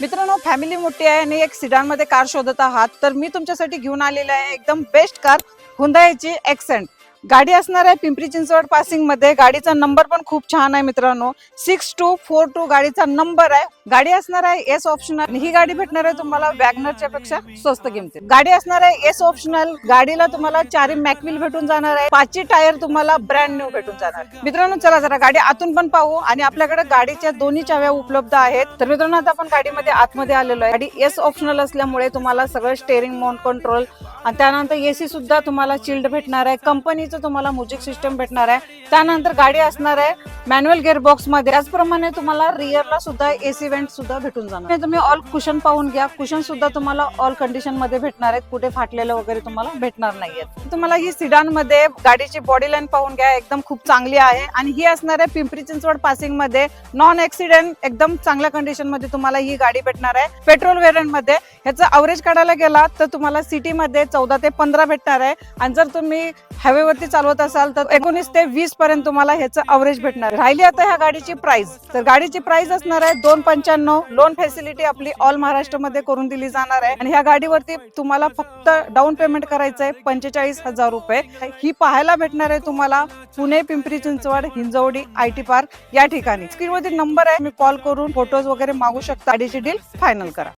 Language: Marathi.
मित्रांनो फॅमिली मोठी आहे आणि एक सिडानमध्ये कार शोधत आहात. तर मी तुमच्यासाठी घेऊन आलेले आहे एकदम बेस्ट कार हुंदाईची एक्सेंट गाडी असणार आहे पिंपरी चिंचवड पासिंगमध्ये. गाडीचा नंबर पण खूप छान आहे मित्रांनो. सिक्स टू फोर टू गाडीचा नंबर आहे. गाडी असणार आहे एस ऑप्शनल ही गाडी भेटणार आहे तुम्हाला वॅगनरच्या पेक्षा स्वस्त किमतीत. गाडी असणार आहे एस ऑप्शनल गाडीला तुम्हाला चारी मॅकविल भेटून जाणार आहे. पाचशे टायर तुम्हाला ब्रँड न्यू भेटून जाणार. मित्रांनो चला जरा गाडी आतून पण पाहू. आणि आपल्याकडे गाडीच्या दोन्ही चाव्या उपलब्ध आहेत. तर मित्रांनो आता आपण गाडीमध्ये आतमध्ये आलेलो आहे. गाडी एस ऑप्शनल असल्यामुळे तुम्हाला सगळं स्टेअरिंग माउंट कंट्रोल आणि त्यानंतर एसी सुद्धा तुम्हाला चिल्ड भेटणार आहे. कंपनीचं तुम्हाला म्युझिक सिस्टम भेटणार आहे. त्यानंतर गाडी असणार आहे मॅन्युअल गेअर बॉक्समध्ये त्याचप्रमाणे तुम्हाला रिअरला सुद्धा एसी वेंट सुद्धा भेटून जाणार. तुम्ही ऑल कुशन पाहून घ्या. कुशन सुद्धा तुम्हाला ऑल कंडिशनमध्ये भेटणार आहेत. कुठे फाटलेलं वगैरे तुम्हाला भेटणार नाहीयेत तुम्हाला ही सिडानमध्ये गाडीची बॉडी लाईन पाहून घ्या. एकदम खूप चांगली आहे. आणि ही असणार आहे पिंपरी चिंचवड पासिंगमध्ये. नॉन ऍक्सिडेंट एकदम चांगल्या कंडिशनमध्ये तुम्हाला ही गाडी भेटणार आहे. पेट्रोल वेरियंटमध्ये. ह्याचा अवरेज काढायला गेला तर तुम्हाला सिटी मध्ये चौदा ते पंधरा भेटणार आहे. आणि जर तुम्ही हायवेवरती चालवत असाल तर एकोणीस ते वीस पर्यंत तुम्हाला ह्याचं अवरेज भेटणार. राहिली आता ह्या गाडीची प्राइस तर गाडीची प्राइस असणार आहे दोन पंच्याण्णव. लोन फॅसिलिटी आपली ऑल महाराष्ट्रामध्ये करून दिली जाणार आहे. आणि ह्या गाडीवरती तुम्हाला फक्त डाऊन पेमेंट करायचं आहे पंचेचाळीस हजार रुपये. ही पाहायला भेटणार आहे तुम्हाला Pune Pimpri Chinchwad Hinjewadi I T park या ठिकाणी. स्क्रीनवरती नंबर आहे. मी कॉल करून फोटोज वगैरे मागू शकता. गाडीची डील फायनल करा.